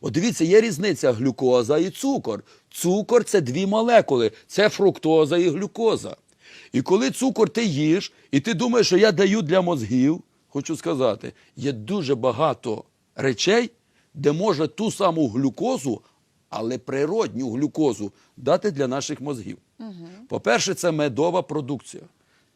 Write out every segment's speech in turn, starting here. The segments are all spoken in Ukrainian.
От дивіться, є різниця глюкоза і цукор. Цукор це дві молекули, це фруктоза і глюкоза. І коли цукор ти їш, і ти думаєш, що я даю для мозгів, хочу сказати, є дуже багато речей, де може ту саму глюкозу, але природню глюкозу дати для наших мозгів. По-перше, це медова продукція.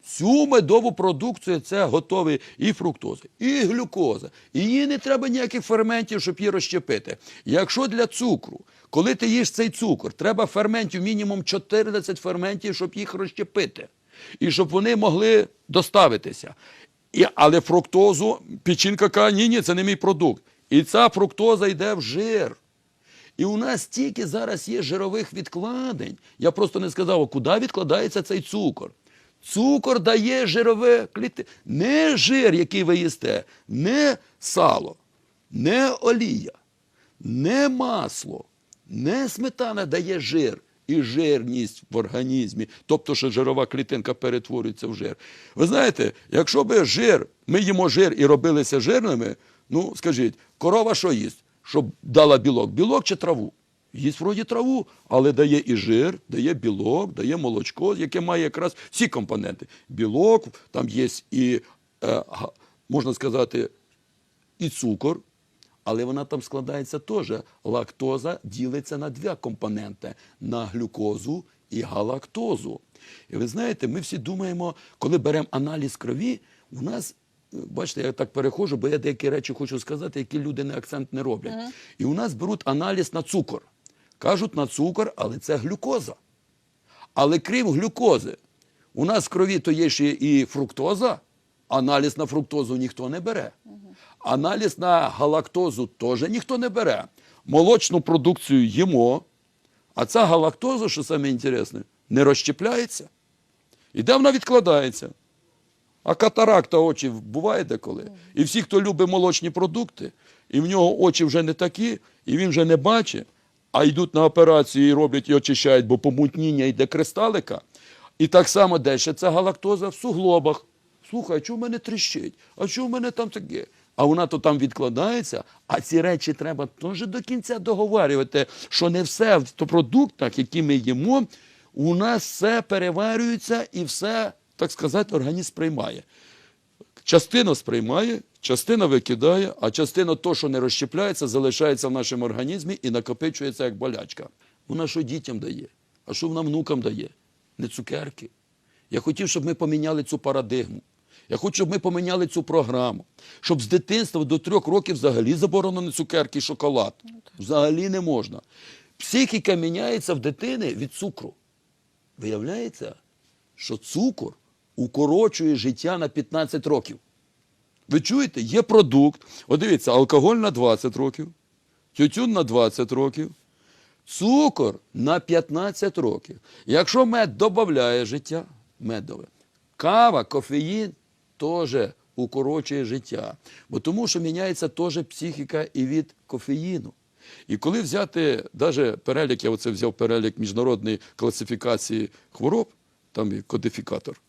Цю медову продукцію це готові і фруктоза, і глюкоза. І їй не треба ніяких ферментів, щоб її розщепити. Якщо для цукру, коли ти їш цей цукор, треба ферментів мінімум 14 ферментів, щоб їх розщепити. І щоб вони могли доставитися. І, але фруктозу печінка каже, ні, ні, це не мій продукт. І ця фруктоза йде в жир. І у нас стільки зараз є жирових відкладень. Я просто не сказав, куди відкладається цей цукор. Цукор дає жирове клітини. Не жир, який ви їсте, не сало, не олія, не масло, не сметана дає жир і жирність в організмі, тобто, що жирова клітинка перетворюється в жир. Ви знаєте, якщо би жир, ми їмо жир і робилися жирними, ну скажіть, корова що їсть? Щоб дала білок? Білок чи траву? Їсть вроді траву, але дає і жир, дає білок, дає молочко, яке має якраз всі компоненти. Білок, там є і, е, можна сказати, і цукор, але вона там складається теж. Лактоза ділиться на дві компоненти: на глюкозу і галактозу. І ви знаєте, ми всі думаємо, коли беремо аналіз крові, у нас. е, Бачите, я так переходжу, бо я деякі речі хочу сказати, які люди не акцент не роблять. І у нас беруть аналіз на цукор. Кажуть на цукор, але це глюкоза. Але крім глюкози, у нас в крові то є ще і фруктоза, аналіз на фруктозу ніхто не бере. Аналіз на галактозу теж ніхто не бере. Молочну продукцію їмо, а ця галактоза, що саме інтересне, не розщепляється. І де вона відкладається? А катаракта очі буває деколи. І всі, хто любить молочні продукти, і в нього очі вже не такі, і він вже не бачить, а йдуть на операцію і роблять і очищають, бо помутніння йде кристалика. І так само де ще ця галактоза в суглобах. Слухай, а чого в мене тріщить? А чого в мене там таке? А вона то там відкладається, а ці речі треба теж до кінця договарювати, що не все в продуктах, які ми їмо, у нас все переварюється і все, так сказати, організм приймає. Частина сприймає, частина викидає, а частина то, що не розщепляється, залишається в нашому організмі і накопичується як болячка. Вона що дітям дає? А що вона внукам дає? Не цукерки. Я хотів, щоб ми поміняли цю парадигму. Я хочу, щоб ми поміняли цю програму. Щоб з дитинства до трьох років взагалі заборонені цукерки і шоколад. Взагалі не можна. Психіка міняється в дитини від цукру. Виявляється, що цукор укорочує життя на 15 років. Ви чуєте, є продукт. От дивіться, алкоголь на 20 років, тютюн на 20 років, цукор на 15 років. Якщо мед додає життя, медове, кава, кофеїн теж укорочує життя. Бо тому що міняється теж психіка і від кофеїну. І коли взяти навіть перелік, я оце взяв перелік міжнародної класифікації хвороб, там є кодифікатор,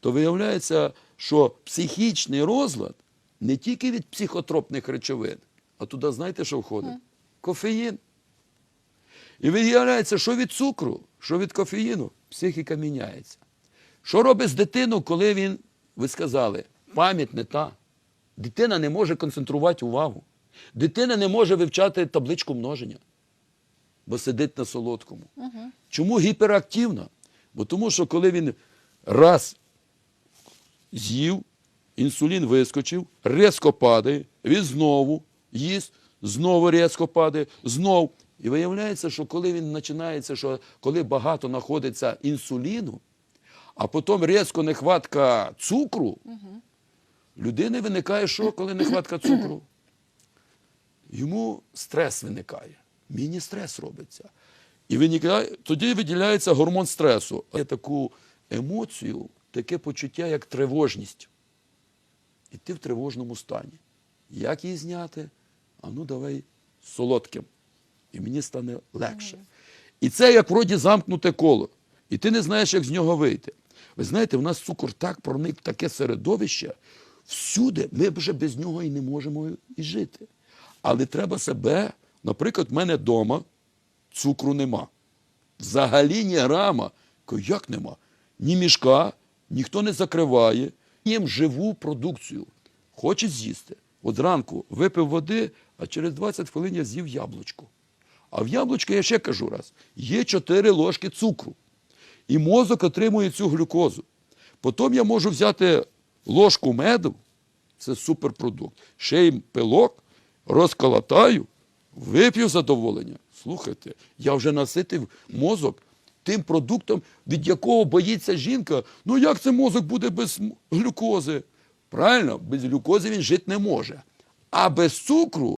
то виявляється, що психічний розлад не тільки від психотропних речовин, а туди знаєте, що входить? Кофеїн. І виявляється, що від цукру, що від кофеїну, психіка міняється. Що робить з дитиною, коли він, ви сказали, пам'ять не та. Дитина не може концентрувати увагу. Дитина не може вивчати табличку множення, бо сидить на солодкому. Чому гіперактивна? Бо тому, що коли він раз з'їв, інсулін вискочив, різко падає, він знову їсть, знову різко падає, знову. І виявляється, що коли він починається, що коли багато знаходиться інсуліну, а потім різко нехватка цукру, людини виникає що, коли нехватка цукру? Йому стрес виникає. Міні-стрес робиться. І виникає, тоді виділяється гормон стресу. Є таку емоцію, таке почуття, як тривожність. І ти в тривожному стані. Як її зняти? А ну давай солодким. І мені стане легше. І це як вроді замкнуте коло. І ти не знаєш, як з нього вийти. Ви знаєте, в нас цукор так проник в таке середовище, всюди ми вже без нього і не можемо і жити. Але треба себе Наприклад, в мене вдома цукру нема. Взагалі ні грама. Як нема? Ні мішка, ніхто не закриває. Їм живу продукцію. Хоче з'їсти. От зранку випив води, а через 20 хвилин я з'їв яблучко. А в яблучко, я ще кажу раз, є 4 ложки цукру. І мозок отримує цю глюкозу. Потім я можу взяти ложку меду, це суперпродукт, ще й пилок, розколотаю, вип'ю задоволення. Слухайте, я вже наситив мозок тим продуктом, від якого боїться жінка. Ну як це мозок буде без глюкози? Правильно, без глюкози він жити не може. А без цукру